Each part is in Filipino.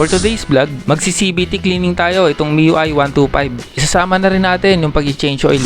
For today's vlog, magsi-CVT cleaning tayo itong MIUI 125. Isasama na rin natin yung pag-change oil.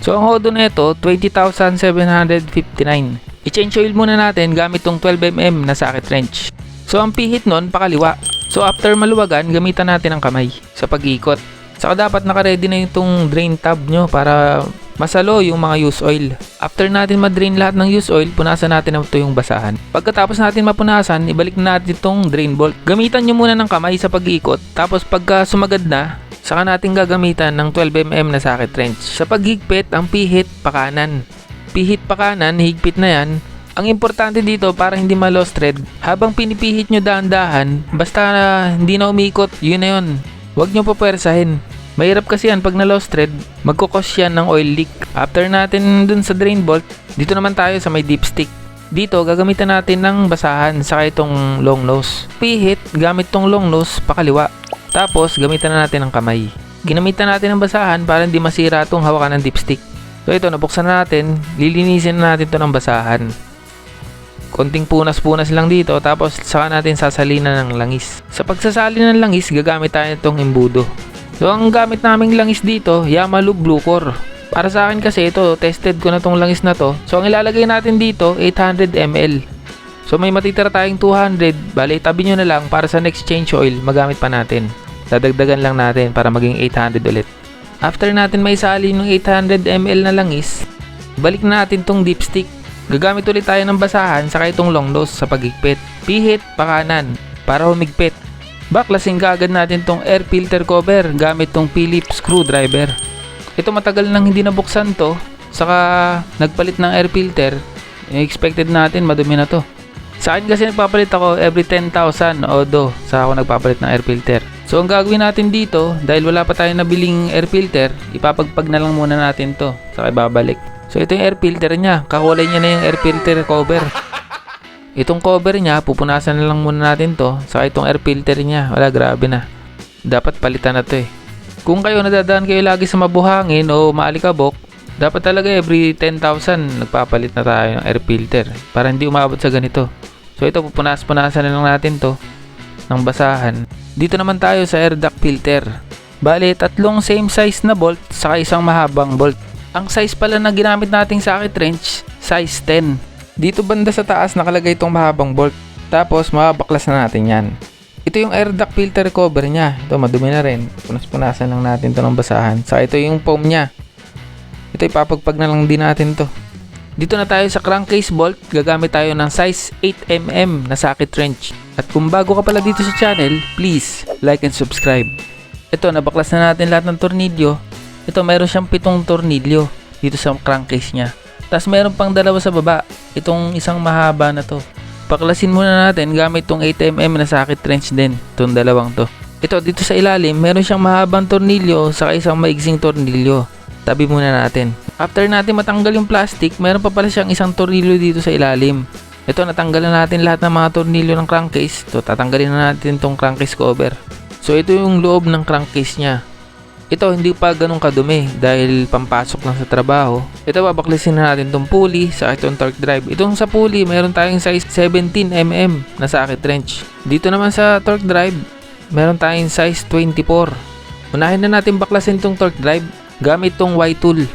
So ang hodo na ito, 20,759. I-change oil muna natin gamit tong 12mm na socket wrench. So ang pihit nun, pakaliwa. So after maluwagan, gamitan natin ang kamay sa pag-ikot. Saka dapat naka-ready na itong drain tab nyo para masalo yung mga use oil. After natin ma-drain lahat ng use oil, punasan natin ito yung basahan. Pagkatapos natin mapunasan, ibalik na natin itong drain bolt. Gamitan nyo muna ng kamay sa pag-ikot. Tapos pagka sumagad na, saka natin gagamitan ng 12mm na socket wrench. Sa paghigpit, ang pihit pakanan. Pihit pakanan, higpit na yan. Ang importante dito para hindi ma-lost thread, habang pinipihit nyo dahan-dahan, basta na hindi na umikot, yun na yun. Huwag nyo papwersahin. Mahirap kasi yan pag na-lost thread, magkukos yan ng oil leak. After natin dun sa drain bolt, dito naman tayo sa may dipstick. Dito, gagamitan natin ng basahan saka itong long nose. Pihit, gamit tong long nose, pakaliwa. Tapos, gamitan na natin ng kamay. Ginamitan natin ng basahan para hindi masira itong hawakan ng dipstick. So ito, nabuksan na natin. Lilinisin na natin to ng basahan. Konting punas-punas lang dito tapos saka natin sasalinan ng langis. Sa pagsasalin ng langis, gagamit tayo itong imbudo. So ang gamit naming langis dito, Yamalu Blue Core. Para sa akin kasi ito, tested ko na tong langis na to. So ang ilalagay natin dito, 800 ml. So may matitira tayong 200, bali tabi nyo na lang para sa next change oil, magamit pa natin. Dadagdagan lang natin para maging 800 ulit. After natin may sali ng 800 ml na langis, balik na natin tong dipstick. Gagamit ulit tayo ng basahan saka itong long nose sa pagigpit. Pihit, pakanan, para humigpit. Baklasin kaagad natin tong air filter cover gamit tong Phillips screwdriver. Ito matagal nang hindi nabuksan to, saka nagpalit ng air filter, expected natin madumi na to. Sa akin kasi nagpapalit ako every 10,000 odo sa ako nagpapalit ng air filter. So ang gagawin natin dito, dahil wala pa tayo nabiling air filter, ipapagpag na lang muna natin to, saka ibabalik. So ito yung air filter niya, kakulay niya na yung air filter cover. Itong cover niya, pupunasan na lang muna natin to, saka itong air filter niya, wala grabe na. Dapat palitan na to eh. Kung kayo nadadaan kayo lagi sa mabuhangin o maalikabok, dapat talaga every 10,000 nagpapalit na tayo ng air filter para hindi umabot sa ganito. So ito pupunas-punasan na lang natin to ng basahan. Dito naman tayo sa air duct filter. Bale, tatlong same size na bolt saka isang mahabang bolt. Ang size pala na ginamit nating socket wrench, size 10. Dito banda sa taas nakalagay itong mahabang bolt. Tapos mababaklas na natin yan. Ito yung air duct filter cover niya. Ito madumi na rin. Punas-punasan lang natin to ng basahan. Saka ito yung foam niya. Ito ipapagpag na lang din natin to. Dito na tayo sa crankcase bolt, gagamit tayo ng size 8mm na socket wrench. At kung bago ka pala dito sa channel, please like and subscribe. Ito, nabaklas na natin lahat ng tornilyo. Ito, meron siyang pitong tornilyo dito sa crankcase niya. Tapos meron pang dalawa sa baba. Itong isang mahaba na to. Paklasin muna natin gamit tong 8mm na socket wrench din. Itong dalawang to. Ito, dito sa ilalim, meron siyang mahabang tornilyo saka isang maigsing tornilyo. Tabi muna natin. After natin matanggal yung plastic, meron pa pala siyang isang tornilyo dito sa ilalim. Ito, natanggalan natin lahat ng mga tornilyo ng crankcase. Ito, tatanggalin na natin tong crankcase cover. So, ito yung loob ng crankcase niya. Ito, hindi pa ganun kadumi dahil pampasok lang sa trabaho. Ito, babaklisin na natin tong pulley sa itong torque drive. Itong sa pulley, meron tayong size 17mm na socket wrench. Dito naman sa torque drive, meron tayong size 24. Unahin na natin baklasin tong torque drive gamit tong Y-tool.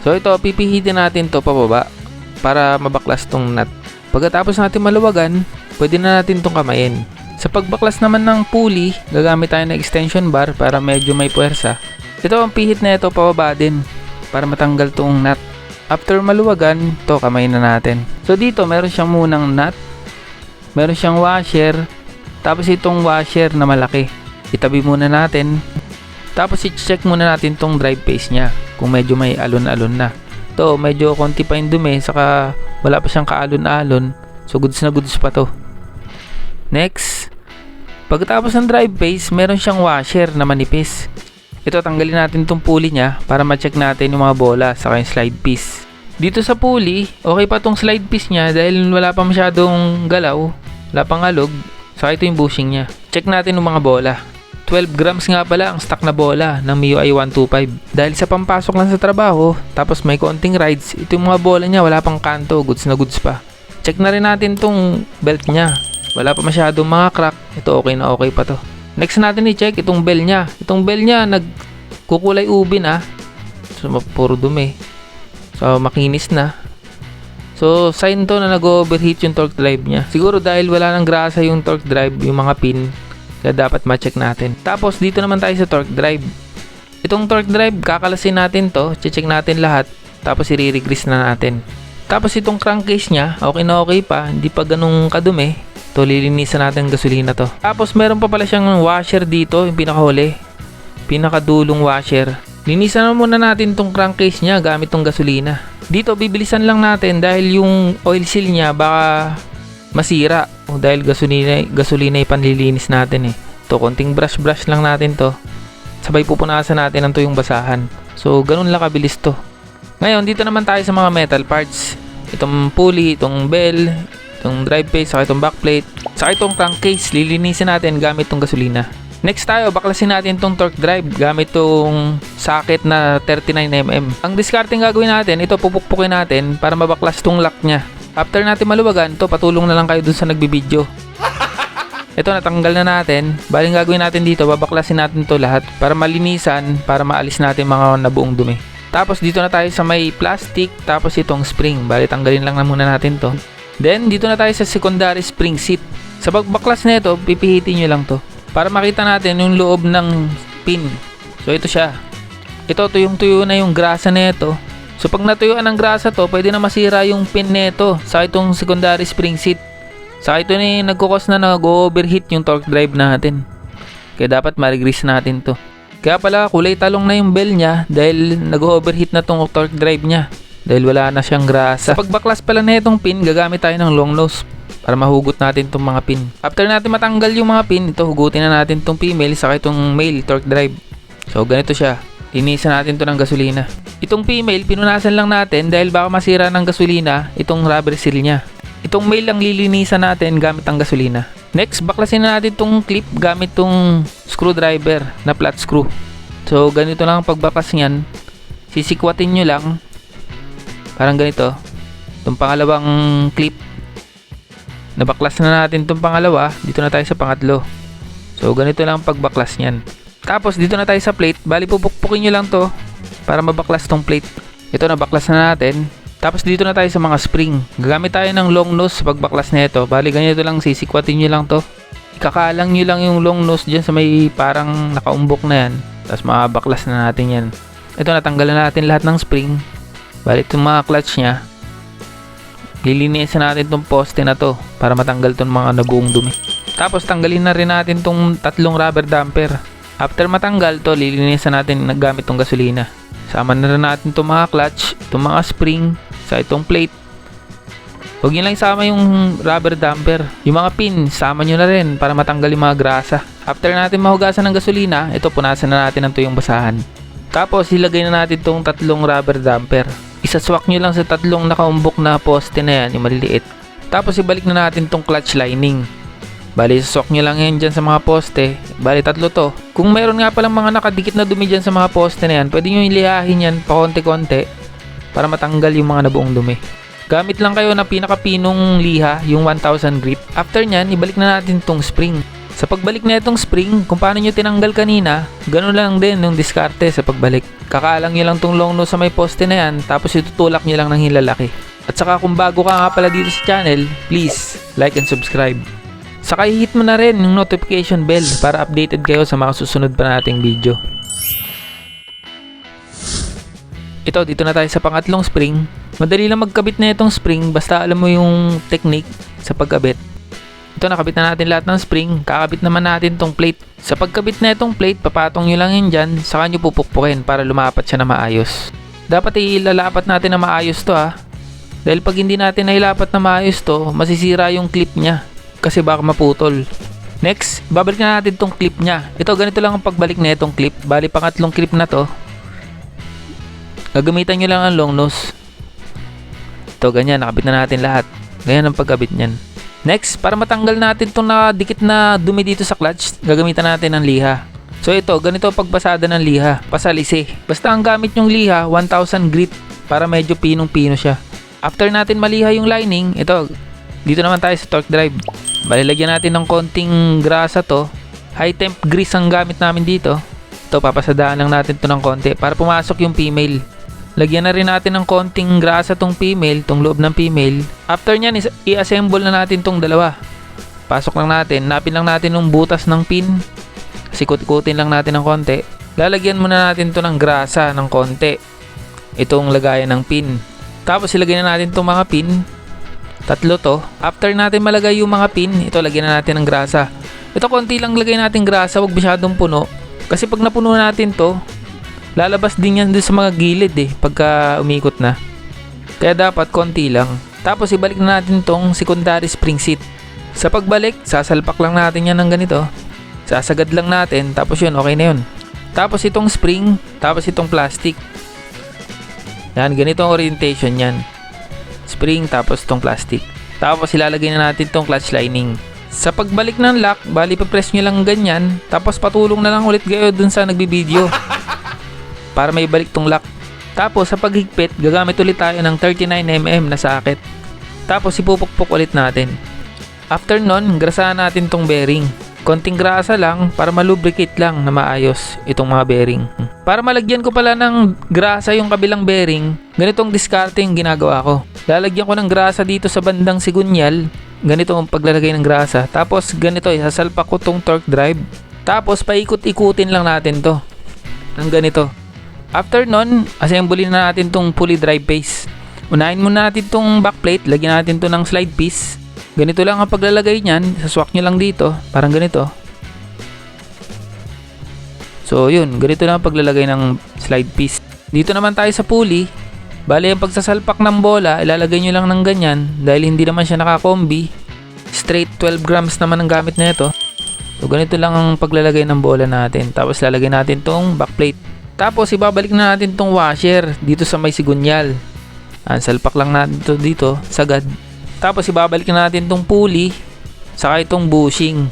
So ito, pipihitin natin to pababa para mabaklas tong nut. Pagkatapos natin maluwagan, pwede na natin tong kamayin. Sa pagbaklas naman ng pulley, gagamit tayo ng extension bar para medyo may puwersa. Ito ang pihit na ito pababa din para matanggal tong nut. After maluwagan, to kamayin na natin. So dito, meron siyang munang nut. Meron siyang washer. Tapos itong washer na malaki. Itabi muna natin. Tapos i-check muna natin tong drive pace niya kung medyo may alon-alon na. To, medyo konti pa yung dumi saka wala pa siyang kaalon-alon. So goods na goods pa to. Next, pagkatapos ng drive pace, meron siyang washer na manipis. Ito, tanggalin natin tong pulley niya para ma-check natin yung mga bola saka yung slide piece. Dito sa pulley, okay pa tong slide piece niya dahil wala pa masyadong galaw, wala pang alog, saka ito yung bushing niya. Check natin yung mga bola. 12 grams nga pala ang stock na bola ng MIUI 125. Dahil sa pampasok lang sa trabaho, tapos may konting rides, ito yung mga bola niya wala pang kanto, goods na goods pa. Check na rin natin tong belt niya. Wala pa masyadong mga crack. Ito okay na okay pa to. Next natin i-check itong bell niya. Itong bell niya nagkukulay ubin ah. So puro dumi. So makinis na. So sign to na nag-overheat yung torque drive niya. Siguro dahil wala nang grasa yung torque drive, yung mga pin. Kaya dapat ma-check natin. Tapos dito naman tayo sa torque drive. Itong torque drive, kakalasin natin to. Check natin lahat. Tapos i-regrease na natin. Tapos itong crankcase niya, okay na okay pa. Hindi pa ganung kadumi. To lilinisan natin ang gasolina to. Tapos meron pa pala siyang washer dito, yung pinakahuli. Pinakadulong washer. Linisan na muna natin tong crankcase niya gamit tong gasolina. Dito bibilisan lang natin dahil yung oil seal niya baka masira. O dahil gasolina, gasolina yung panlilinis natin eh. To konting brush brush lang natin to. Sabay pupunasan natin ang tuyong basahan. So ganun lang kabilis to. Ngayon dito naman tayo sa mga metal parts. Itong pulley, itong bell, itong drive phase, saka itong backplate, saka itong crankcase, lilinisin natin gamit itong gasolina. Next tayo, baklasin natin itong torque drive gamit itong socket na 39mm. Ang discarding gagawin natin, ito pupukpukin natin para mabaklas itong lock niya. After natin maluwagan, ito patulong na lang kayo dun sa nagbibideo. Ito natanggal na natin. Baling gagawin natin dito, babaklasin natin to lahat para malinisan, para maalis natin mga nabuong dumi. Tapos dito na tayo sa may plastic, tapos itong spring. Bali tanggalin lang na muna natin to. Then dito na tayo sa secondary spring seat. Sa pagbaklas nito, pipihitin nyo lang to. Para makita natin yung loob ng pin. So ito siya. Ito tuyong-tuyo na yung grasa nito. So pag natuyuan ng grasa to, pwede na masira yung pin nito sa itong secondary spring seat. Sa ito ni nagkukos na nag-overheat yung torque drive natin. Kaya dapat ma-regrease natin to. Kaya pala kulay talong na yung bell niya dahil nag-overheat na tong torque drive niya. Dahil wala na siyang grasa. Sa pagbaklas pala na itong pin, gagamit tayo ng long nose para mahugot natin itong mga pin. After natin matanggal yung mga pin, ito hugutin na natin itong female saka itong male torque drive. So ganito siya. Linisan natin to ng gasolina. Itong female, pinunasan lang natin dahil baka masira ng gasolina itong rubber seal niya. Itong male lang lilinisan natin gamit ang gasolina. Next, baklasin na natin itong clip gamit itong screwdriver na flat screw. So ganito lang ang pagbaklas niyan. Sisikwatin nyo lang. Parang ganito. Itong pangalawang clip Nabaklas na natin itong pangalawa, dito na tayo sa pangatlo. So, ganito lang ang pagbaklas niyan. Tapos, dito na tayo sa plate. Bali, pupukpukin nyo lang to para mabaklas tong plate. Ito, nabaklas na natin. Tapos, dito na tayo sa mga spring. Gagamit tayo ng long nose sa pagbaklas na ito. Bali, ganito lang, sisikwatin nyo lang to. Ikakalang nyo lang yung long nose dyan sa may parang nakaumbok na yan. Tapos, mabaklas na natin yan. Ito, natanggal na natin lahat ng spring. Bali, itong mga clutch niya, lilinisan natin tong poste na to para matanggal tong mga nabuong dumi. Tapos tanggalin na rin natin tong tatlong rubber damper. After matanggal to, lilinisan natin gamit tong gasolina. Sama na rin natin tong mga clutch, itong mga spring, sa itong plate. Huwag nyo lang isama yung rubber damper. Yung mga pin, sama nyo na rin para matanggal yung mga grasa. After natin mahugasan ng gasolina, ito punasan na natin ng tuyong basahan. Tapos ilagay na natin tong tatlong rubber damper isaswak nyo lang sa tatlong nakaumbok na poste na yan, yung maliliit. Tapos ibalik na natin tong clutch lining. Bali, isaswak nyo lang yan dyan sa mga poste. Bali, tatlo to. Kung mayroon nga palang mga nakadikit na dumi dyan sa mga poste na yan, pwede nyo ilihahin yan pa konti-konti para matanggal yung mga nabuong dumi. Gamit lang kayo ng pinakapinong liha, yung 1000 grip. After nyan, ibalik na natin tong spring. Sa pagbalik na itong spring, kung paano nyo tinanggal kanina, ganun lang din yung diskarte sa pagbalik. Kakaalang nyo lang tong long nose sa may poste na yan, tapos itutulak nyo lang ng hilalaki. At saka kung bago ka nga pala dito sa channel, please like and subscribe. Saka i-hit mo na rin yung notification bell para updated kayo sa mga susunod pa nating video. Ito, dito na tayo sa pangatlong spring. Madali lang magkabit na itong spring basta alam mo yung technique sa pagkabit. Ito, nakabit na natin lahat ng spring. Kakabit naman natin tong plate. Sa pagkabit na itong plate, papatong nyo lang yun dyan. Saka nyo pupukpukin para lumapat siya na maayos. Dapat ilalapat natin na maayos to ha. Dahil pag hindi natin nailapat na maayos to, masisira yung clip niya. Kasi baka maputol. Next, babalik na natin tong clip niya. Ito, ganito lang ang pagbalik na itong clip. Bali, pangatlong clip na to. Gagamitan nyo lang ang long nose. Ito, ganyan. Nakabit na natin lahat. Ganyan ang pagkabit niyan. Next, para matanggal natin itong nakadikit na dumi dito sa clutch, gagamitan natin ng liha. So ito, ganito pagbasada ng liha, pasalisi. Basta ang gamit yung liha, 1000 grit para medyo pinong-pino siya. After natin maliha yung lining, ito, dito naman tayo sa torque drive. Balilagyan natin ng konting grasa to. High temp grease ang gamit namin dito. Ito, papasadaan lang natin to ng konti para pumasok yung female. Lagyan na rin natin ng konting grasa tong female, tong loob ng female. After nyan, i-assemble na natin tong dalawa. Pasok lang natin, napin lang natin yung butas ng pin. Sikut-ikutin lang natin ng konti. Lalagyan muna natin to ng grasa ng konti. Itong lagayan ng pin. Tapos ilagay na natin tong mga pin. Tatlo to. After natin malagay yung mga pin, ito lagyan na natin ng grasa. Ito konti lang lagay natin grasa, wag masyadong puno. Kasi pag napuno natin to, lalabas din yan dun sa mga gilid eh, pagka umikot na. Kaya dapat konti lang. Tapos ibalik na natin tong secondary spring seat. Sa pagbalik, sasalpak lang natin yan ng ganito. Sasagad lang natin, tapos yun, okay na yun. Tapos itong spring, tapos itong plastic. Yan, ganito ang orientation yan. Spring, tapos itong plastic. Tapos ilalagay na natin itong clutch lining. Sa pagbalik ng lock, bali pa-press nyo lang ganyan, tapos patulong na lang ulit kayo dun sa nagbibideo. Para may balik tong lock. Tapos sa paghigpit, gagamit ulit tayo ng 39mm na socket. Tapos ipupukpok ulit natin. After nun, grasahan natin tong bearing. Konting grasa lang para malubricate lang na maayos itong mga bearing. Para malagyan ko pala ng grasa yung kabilang bearing, ganitong diskarte yung ginagawa ko. Lalagyan ko ng grasa dito sa bandang sigunyal, ganito ang paglalagay ng grasa. Tapos ganito, isasalpak ko tong torque drive. Tapos paikot-ikutin lang natin to. Ng ganito. After nun, assemble na natin tong pulley drive base. Unahin muna natin tong backplate, lagyan natin to ng slide piece. Ganito lang ang paglalagay niyan, saswak nyo lang dito, parang ganito. So yun, ganito lang ang paglalagay ng slide piece. Dito naman tayo sa pulley. Bali ang pagsasalpak ng bola, ilalagay nyo lang ng ganyan dahil hindi naman siya nakakombi. Straight 12 grams naman ang gamit na ito. So ganito lang ang paglalagay ng bola natin. Tapos lalagay natin tong backplate. Tapos ibabalik na natin tong washer dito sa may sigunyal. Ang salpak lang natin to dito, sagad. Tapos ibabalik na natin tong pulley, saka itong bushing.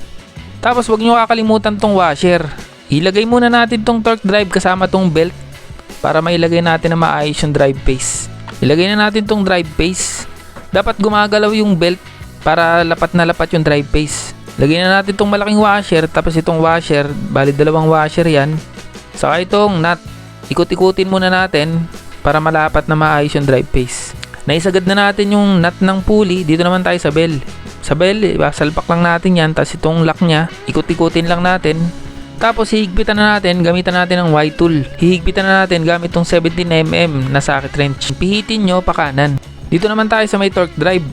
Tapos wag nyo kakalimutan tong washer. Ilagay muna natin tong torque drive kasama tong belt para mailagay natin na maayos yung drive pace. Ilagay na natin tong drive pace. Dapat gumagalaw yung belt para lapat na lapat yung drive pace. Lagay na natin tong malaking washer tapos itong washer, bali dalawang washer yan. Saka itong nut. Ikot-ikutin muna natin para malapat na maayos yung drive pace. Naisagad na natin yung nut ng pulley. Dito naman tayo sa bell. Sa bell, iba, salpak lang natin yan. Tapos itong lock niya, ikot-ikutin lang natin. Tapos hihigpitan na natin, gamitan natin ng Y-tool. Hihigpitan na natin gamit tong 17mm na socket wrench. Pihitin nyo pa kanan. Dito naman tayo sa may torque drive.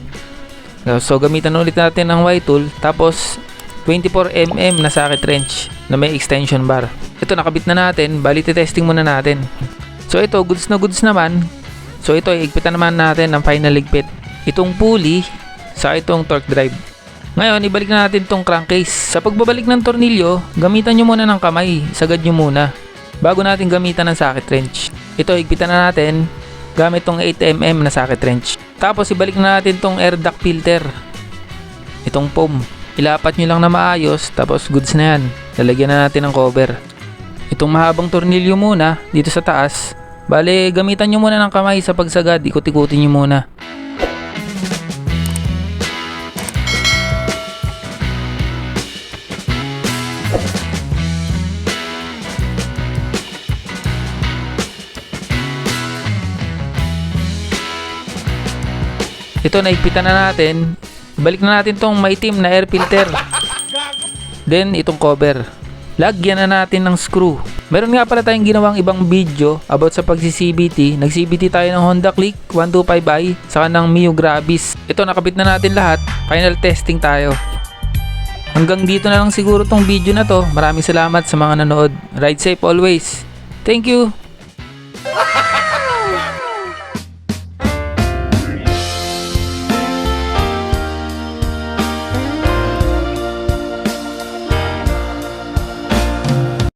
So gamitan ulit natin ng Y-tool. Tapos 24mm na socket wrench na may extension bar. Ito nakabit na natin, bali testing muna natin. So ito, goods na goods naman. So ito, higpitan naman natin ang final ligpit. Itong pulley sa itong torque drive. Ngayon, ibalik na natin itong crankcase. Sa pagbabalik ng tornilyo, gamitan nyo muna ng kamay. Sagad nyo muna. Bago natin gamitan ng socket wrench. Ito, higpitan na natin gamit tong 8mm na socket wrench. Tapos, ibalik na natin tong air duct filter. Itong foam. Ilapat nyo lang na maayos, tapos goods na yan. Lalagyan na natin ng cover. Itong mahabang tornilyo muna, dito sa taas. Bale, gamitan nyo muna ng kamay sa pagsagad. Ikot-ikutin nyo muna. Ito, naigpitan na natin. Balik na natin tong maitim na air filter. Then, itong cover. Lagyan na natin ng screw. Meron nga pala tayong ginawang ibang video about sa pagsi-CBT. Nag-CBT tayo ng Honda Click 125i saka ng Mio Gravis. Ito, nakabit na natin lahat. Final testing tayo. Hanggang dito na lang siguro tong video na to. Maraming salamat sa mga nanood. Ride safe always. Thank you!